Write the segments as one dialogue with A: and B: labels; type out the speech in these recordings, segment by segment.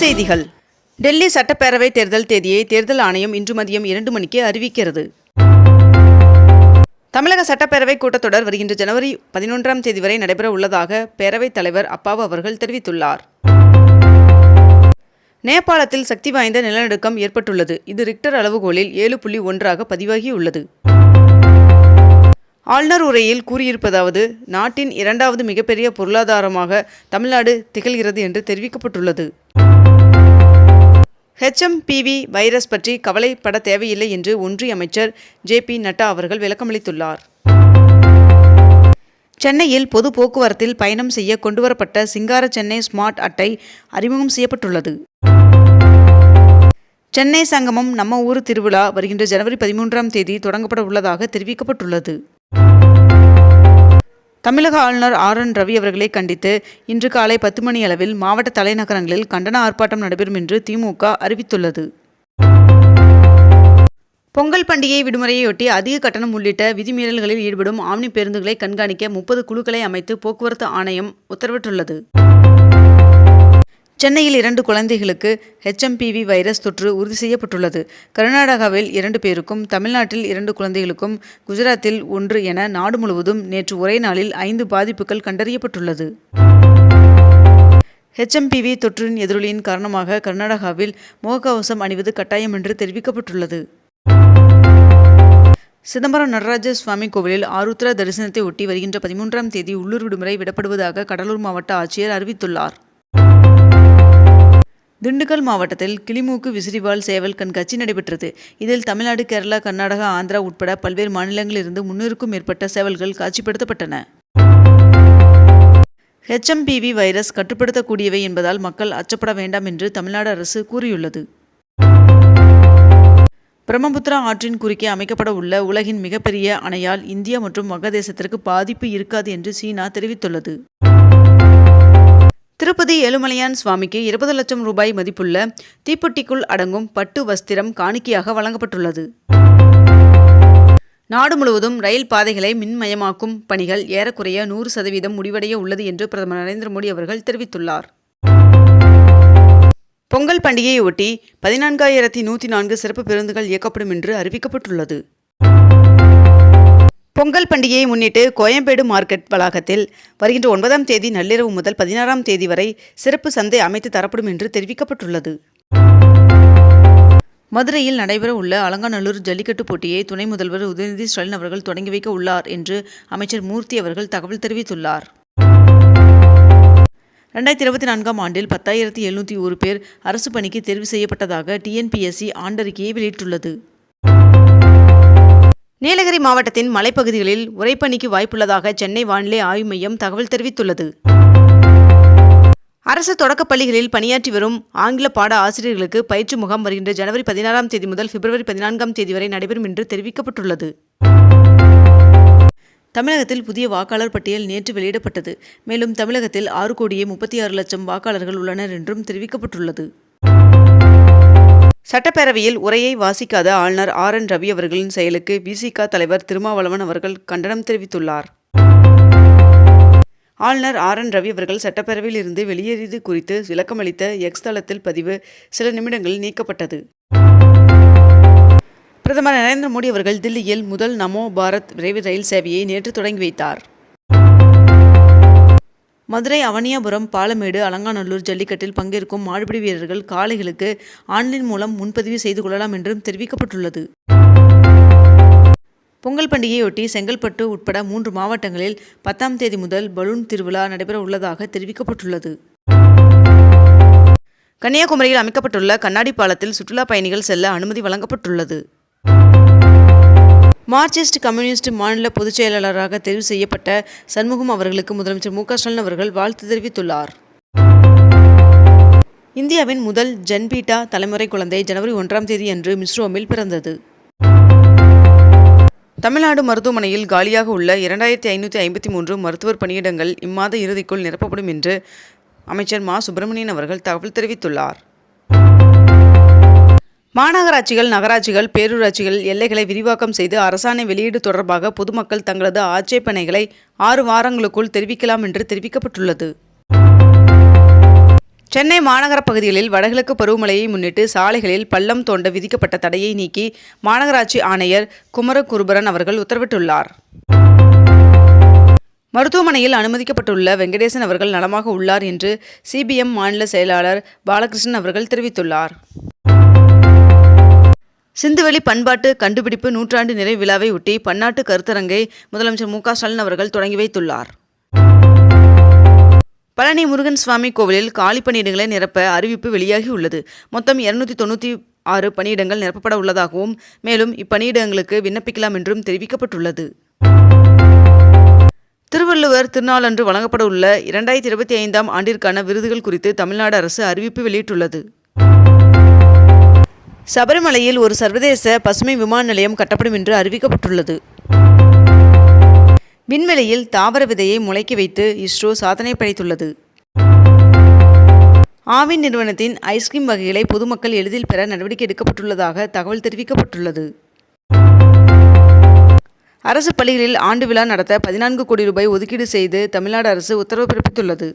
A: செய்திகள். டெல்லி சட்டப்பேரவை தேர்தல் தேதியை தேர்தல் ஆணையம் இன்று மதியம் இரண்டு மணிக்கு அறிவிக்கிறது. தமிழக சட்டப்பேரவை கூட்டத்தொடர் வருகின்ற ஜனவரி பதினொன்றாம் தேதி வரை நடைபெற உள்ளதாக பேரவைத் தலைவர் அப்பாவு அவர்கள் தெரிவித்துள்ளார். நேபாளத்தில் சக்தி வாய்ந்த நிலநடுக்கம் ஏற்பட்டுள்ளது. இது ரிக்டர் அளவுகோலில் ஏழு புள்ளி ஒன்றாக பதிவாகியுள்ளது. ஆளுநர் உரையில் கூறியிருப்பதாவது நாட்டின் இரண்டாவது மிகப்பெரிய பொருளாதாரமாக தமிழ்நாடு திகழ்கிறது என்று தெரிவிக்கப்பட்டுள்ளது. ஹெச்எம்பிவி வைரஸ் பற்றி கவலைப்பட தேவையில்லை என்று ஒன்றிய அமைச்சர் ஜே பி நட்டா அவர்கள் விளக்கமளித்துள்ளார். சென்னையில் பொது போக்குவரத்தில் பயணம் செய்ய கொண்டுவரப்பட்ட சிங்கார சென்னை ஸ்மார்ட் அட்டை அறிமுகம் செய்யப்பட்டுள்ளது. சென்னை சங்கமம் நம்ம ஊர் திருவிழா வருகின்ற ஜனவரி பதிமூன்றாம் தேதி தொடங்கப்பட உள்ளதாக தெரிவிக்கப்பட்டுள்ளது. தமிழக ஆளுநர் ஆர் என் ரவி அவர்களை கண்டித்து இன்று காலை பத்து மணி அளவில் மாவட்ட தலைநகரங்களில் கண்டன ஆர்ப்பாட்டம் நடைபெறும் என்று திமுக அறிவித்துள்ளது. பொங்கல் பண்டிகை விடுமுறையொட்டி அதிக கட்டணம் உள்ளிட்ட விதிமீறல்களில் ஈடுபடும் ஆம்னி பேருந்துகளை கண்காணிக்க முப்பது குழுக்களை அமைத்து போக்குவரத்து ஆணையம் உத்தரவிட்டுள்ளது. சென்னையில் இரண்டு குழந்தைகளுக்கு ஹெச்எம்பிவி வைரஸ் தொற்று உறுதி செய்யப்பட்டுள்ளது. கர்நாடகாவில் இரண்டு பேருக்கும் தமிழ்நாட்டில் இரண்டு குழந்தைகளுக்கும் குஜராத்தில் ஒன்று என நாடு முழுவதும் நேற்று ஒரே நாளில் ஐந்து பாதிப்புகள் கண்டறியப்பட்டுள்ளது. ஹெச்எம்பிவி தொற்றின் எதிரொலியின் காரணமாக கர்நாடகாவில் முகக்கவசம் அணிவது கட்டாயம் என்று தெரிவிக்கப்பட்டுள்ளது. சிதம்பரம் நடராஜ சுவாமி கோவிலில் ஆருத்ரா தரிசனத்தை ஒட்டி வருகின்ற பதிமூன்றாம் தேதி உள்ளூர் விடுமுறை விடப்படுவதாக கடலூர் மாவட்ட ஆட்சியர் அறிவித்துள்ளார். திண்டுக்கல் மாவட்டத்தில் கிளிமூக்கு விசிறிவால் சேவல் கண்காட்சி நடைபெற்றது. இதில் தமிழ்நாடு கேரளா கர்நாடகா ஆந்திரா உட்பட பல்வேறு மாநிலங்களிலிருந்து முன்னூறுக்கும் மேற்பட்ட சேவல்கள் காட்சிப்படுத்தப்பட்டன. ஹெச்எம்பிவி வைரஸ் கட்டுப்படுத்தக்கூடியவை என்பதால் மக்கள் அச்சப்பட வேண்டாம் என்று தமிழ்நாடு அரசு கூறியுள்ளது. பிரம்மபுத்திரா ஆற்றின் குறுக்கே அமைக்கப்பட உள்ள உலகின் மிகப்பெரிய அணையால் இந்தியா மற்றும் வங்கதேசத்திற்கு பாதிப்பு இருக்காது என்று சீனா தெரிவித்துள்ளது. திருப்பதி ஏழுமலையான் சுவாமிக்கு இருபது லட்சம் ரூபாய் மதிப்புள்ள தீப்பெட்டிக்குள் அடங்கும் பட்டு வஸ்திரம் காணிக்கையாக வழங்கப்பட்டுள்ளது. நாடு முழுவதும் ரயில் பாதைகளை மின்மயமாக்கும் பணிகள் ஏறக்குறைய நூறு சதவீதம் முடிவடைய உள்ளது என்று பிரதமர் நரேந்திர மோடி அவர்கள் தெரிவித்துள்ளார். பொங்கல் பண்டிகையொட்டி பதினான்காயிரத்தி நூற்றி நான்கு சிறப்பு பேருந்துகள் இயக்கப்படும் என்று அறிவிக்கப்பட்டுள்ளது. பொங்கல் பண்டிகையை முன்னிட்டு கோயம்பேடு மார்க்கெட் வளாகத்தில் வருகின்ற ஒன்பதாம் தேதி நள்ளிரவு முதல் பதினாறாம் தேதி வரை சிறப்பு சந்தை அமைத்து தரப்படும் என்று தெரிவிக்கப்பட்டுள்ளது. மதுரையில் நடைபெற உள்ள அலங்காநல்லூர் ஜல்லிக்கட்டு போட்டியை துணை முதல்வர் உதயநிதி ஸ்டாலின் அவர்கள் தொடங்கி வைக்க உள்ளார் என்று அமைச்சர் மூர்த்தி அவர்கள் தகவல் தெரிவித்துள்ளார். ரெண்டாயிரத்தி இருபத்தி நான்காம் ஆண்டில் பத்தாயிரத்தி எழுநூற்றி ஒரு பேர் அரசு பணிக்கு தேர்வு செய்யப்பட்டதாக டிஎன்பிஎஸ்சி ஆண்டறிக்கையை வெளியிட்டுள்ளது. நீலகிரி மாவட்டத்தின் மலைப்பகுதிகளில் உறைப்பனிக்கு வாய்ப்புள்ளதாக சென்னை வானிலை ஆய்வு மையம் தகவல் தெரிவித்துள்ளது. அரசு தொடக்கப் பள்ளிகளில் பணியாற்றி வரும் ஆங்கில பாட ஆசிரியர்களுக்கு பயிற்சி முகாம் வருகின்ற ஜனவரி பதினாறாம் தேதி முதல் பிப்ரவரி பதினான்காம் தேதி வரை நடைபெறும் என்று தெரிவிக்கப்பட்டுள்ளது. தமிழகத்தில் புதிய வாக்காளர் பட்டியல் நேற்று வெளியிடப்பட்டது. மேலும் தமிழகத்தில் ஆறு கோடியே முப்பத்தி ஆறு லட்சம் வாக்காளர்கள் உள்ளனர் என்றும் தெரிவிக்கப்பட்டுள்ளது. சட்டப்பேரவையில் உரையை வாசிக்காத ஆளுநர் ஆர் என் ரவி அவர்களின் செயலுக்கு பிசிக தலைவர் திருமாவளவன் அவர்கள் கண்டனம் தெரிவித்துள்ளார். ஆளுநர் ஆர் என் ரவி அவர்கள் சட்டப்பேரவையில் இருந்து வெளியேறியது குறித்து விளக்கமளித்த எக்ஸ் தளத்தில் பதிவு சில நிமிடங்களில் நீக்கப்பட்டது. பிரதமர் நரேந்திர மோடி அவர்கள் தில்லியில் முதல் நமோ பாரத் விரைவு ரயில் சேவையை நேற்று தொடங்கி வைத்தார். மதுரை அவனியாபுரம் பாலமேடு அலங்காநல்லூர் ஜல்லிக்கட்டில் பங்கேற்கும் மாடுபிடி வீரர்கள் காளைகளுக்கு ஆன்லைன் மூலம் முன்பதிவு செய்து கொள்ளலாம் என்றும் தெரிவிக்கப்பட்டுள்ளது. பொங்கல் பண்டிகையொட்டி செங்கல்பட்டு உட்பட மூன்று மாவட்டங்களில் பத்தாம் தேதி முதல் பலூன் திருவிழா நடைபெற உள்ளதாக தெரிவிக்கப்பட்டுள்ளது. கன்னியாகுமரியில் அமைக்கப்பட்டுள்ள கண்ணாடி பாலத்தில் சுற்றுலா பயணிகள் செல்ல அனுமதி வழங்கப்பட்டுள்ளது. மார்க்சிஸ்ட் கம்யூனிஸ்ட் மாநில பொதுச் செயலாளராக தெரிவு செய்யப்பட்ட சண்முகம் அவர்களுக்கு முதலமைச்சர் மு ஸ்டாலின் அவர்கள் வாழ்த்து தெரிவித்துள்ளார். இந்தியாவின் முதல் ஜன்பீட்டா தலைமுறை குழந்தை ஜனவரி ஒன்றாம் தேதி அன்று மிஸ்ரோமில் பிறந்தது. தமிழ்நாடு மருத்துவமனையில் காலியாக உள்ள இரண்டாயிரத்தி ஐநூற்றி ஐம்பத்தி மூன்று மருத்துவர் பணியிடங்கள் இம்மாத இறுதிக்குள் நிரப்பப்படும் என்று அமைச்சர் மா. சுப்பிரமணியன் அவர்கள் தகவல் தெரிவித்துள்ளார். மாநகராட்சிகள் நகராட்சிகள் பேரூராட்சிகள் எல்லைகளை விரிவாக்கம் செய்து அரசாணை வெளியீடு தொடர்பாக பொதுமக்கள் தங்களது ஆட்சேபனைகளை ஆறு வாரங்களுக்குள் தெரிவிக்கலாம் என்று தெரிவிக்கப்பட்டுள்ளது. சென்னை மாநகர பகுதிகளில் வடகிழக்கு பருவமழையை முன்னிட்டு சாலைகளில் பள்ளம் தோண்ட விதிக்கப்பட்ட தடையை நீக்கி மாநகராட்சி ஆணையர் குமரகுருபரன் அவர்கள் உத்தரவிட்டுள்ளார். மருத்துவமனையில் அனுமதிக்கப்பட்டுள்ள வெங்கடேசன் அவர்கள் நலமாக உள்ளார் என்று சிபிஎம் மாநில செயலாளர் பாலகிருஷ்ணன் அவர்கள் தெரிவித்துள்ளார். சிந்துவெளி பண்பாட்டு கண்டுபிடிப்பு நூற்றாண்டு நிறைவு விழாவை ஒட்டி பன்னாட்டு கருத்தரங்கை முதலமைச்சர் மு க ஸ்டாலின் அவர்கள் தொடங்கி வைத்துள்ளார். பழனி முருகன் சுவாமி கோவிலில் காலி பணியிடங்களை நிரப்ப அறிவிப்பு வெளியாகி உள்ளது. மொத்தம் இருநூத்தி தொண்ணூற்றி ஆறு பணியிடங்கள் நிரப்பப்பட உள்ளதாகவும் மேலும் இப்பணியிடங்களுக்கு விண்ணப்பிக்கலாம் என்றும் தெரிவிக்கப்பட்டுள்ளது. திருவள்ளுவர் திருநாளன்று வழங்கப்பட உள்ள இரண்டாயிரத்தி இருபத்தி ஐந்தாம் ஆண்டிற்கான விருதுகள் குறித்து தமிழ்நாடு அரசு அறிவிப்பு வெளியிட்டுள்ளது. சபரிமலையில் ஒரு சர்வதேச பசுமை விமான நிலையம் கட்டப்படும் என்று அறிவிக்கப்பட்டுள்ளது. விண்வெளியில் தாவர விதையை முளைக்க வைத்து இஸ்ரோ சாதனை படைத்துள்ளது. ஆவின் நிறுவனத்தின் ஐஸ்கிரீம் வகைகளை பொதுமக்கள் எளிதில் பெற நடவடிக்கை எடுக்கப்பட்டுள்ளதாக தகவல் தெரிவிக்கப்பட்டுள்ளது. அரசு பள்ளிகளில் ஆண்டு விழா நடத்த பதினான்கு கோடி ரூபாய் ஒதுக்கீடு செய்து தமிழ்நாடு அரசு உத்தரவு பிறப்பித்துள்ளது.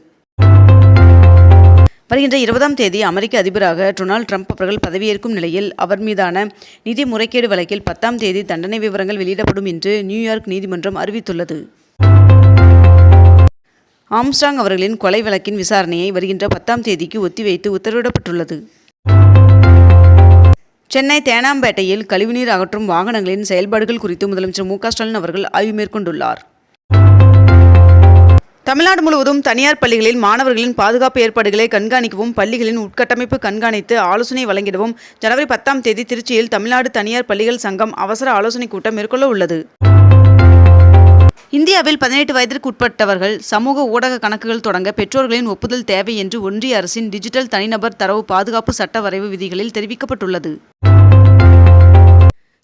A: வருகின்ற இருபதாம் தேதி அமெரிக்க அதிபராக டொனால்டு ட்ரம்ப் அவர்கள் பதவியேற்கும் நிலையில் அவர் மீதான நிதி முறைகேடு வழக்கில் பத்தாம் தேதி தண்டனை விவரங்கள் வெளியிடப்படும் என்று நியூயார்க் நீதிமன்றம் அறிவித்துள்ளது. ஆம்ஸ்டாங் அவர்களின் கொலை வழக்கின் விசாரணையை வருகின்ற பத்தாம் தேதிக்கு ஒத்திவைத்து உத்தரவிடப்பட்டுள்ளது. சென்னை தேனாம்பேட்டையில் கழிவுநீர் அகற்றும் வாகனங்களின் செயல்பாடுகள் குறித்து முதலமைச்சர் மு க ஸ்டாலின் அவர்கள் ஆய்வு மேற்கொண்டுள்ளார். தமிழ்நாடு முழுவதும் தனியார் பள்ளிகளில் மாணவர்களின் பாதுகாப்பு ஏற்பாடுகளை கண்காணிக்கவும் பள்ளிகளின் உட்கட்டமைப்பு கண்காணித்து ஆலோசனை வழங்கிடவும் ஜனவரி பத்தாம் தேதி திருச்சியில் தமிழ்நாடு தனியார் பள்ளிகள் சங்கம் அவசர ஆலோசனைக் கூட்டம் மேற்கொள்ள உள்ளது. இந்தியாவில் பதினெட்டு வயதிற்கு உட்பட்டவர்கள் சமூக ஊடக கணக்குகள் தொடங்க பெற்றோர்களின் ஒப்புதல் தேவை என்று ஒன்றிய அரசின் டிஜிட்டல் தனிநபர் தரவு பாதுகாப்பு சட்ட வரைவு விதிகளில் தெரிவிக்கப்பட்டுள்ளது.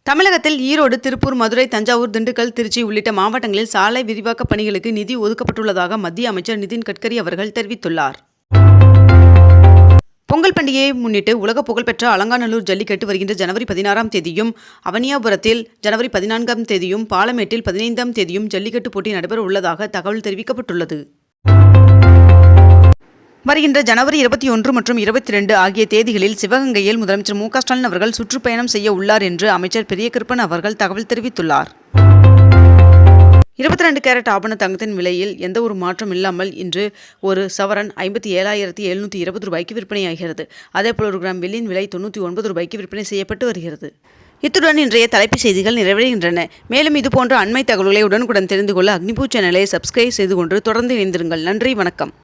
A: தமிழகத்தில் ஈரோடு திருப்பூர் மதுரை தஞ்சாவூர் திண்டுக்கல் திருச்சி உள்ளிட்ட மாவட்டங்களில் சாலை விரிவாக்க பணிகளுக்கு நிதி ஒதுக்கப்பட்டுள்ளதாக மத்திய அமைச்சர் நிதின் கட்கரி அவர்கள் தெரிவித்துள்ளார். பொங்கல் பண்டிகையை முன்னிட்டு உலக புகழ்பெற்ற அலங்காநல்லூர் ஜல்லிக்கட்டு வருகின்ற ஜனவரி பதினாறாம் தேதியும் அவனியாபுரத்தில் ஜனவரி பதினான்காம் தேதியும் பாலமேட்டில் பதினைந்தாம் தேதியும் ஜல்லிக்கட்டு போட்டி நடைபெற உள்ளதாக தகவல் தெரிவிக்கப்பட்டுள்ளது. வருகின்ற ஜனவரி இருபத்தி ஒன்று மற்றும் இருபத்தி ரெண்டு ஆகிய தேதிகளில் சிவகங்கையில் முதலமைச்சர் மு ஸ்டாலின் அவர்கள் சுற்றுப்பயணம் செய்ய உள்ளார் என்று அமைச்சர் பெரியகிருப்பன் அவர்கள் தகவல் தெரிவித்துள்ளார். இருபத்தி ரெண்டு கேரட் ஆபண தங்கத்தின் விலையில் எந்த ஒரு மாற்றம் இல்லாமல் இன்று ஒரு சவரன் ஐம்பத்தி ஏழாயிரத்தி எழுநூற்றி இருபது ரூபாய்க்கு விற்பனையாகிறது. அதேபோல் ஒரு கிராம் வெள்ளியின் விலை தொண்ணூற்றி ஒன்பது ரூபாய்க்கு விற்பனை செய்யப்பட்டு வருகிறது. இத்துடன் இன்றைய தலைப்புச் செய்திகள் நிறைவடைகின்றன. மேலும் இதுபோன்ற அண்மை தகவல்களை உடனுக்குடன் தெரிந்து கொள்ள அக்னிபூ சேனலை சப்ஸ்கிரைப் செய்து கொண்டு தொடர்ந்து இணைந்திருங்கள். நன்றி வணக்கம்.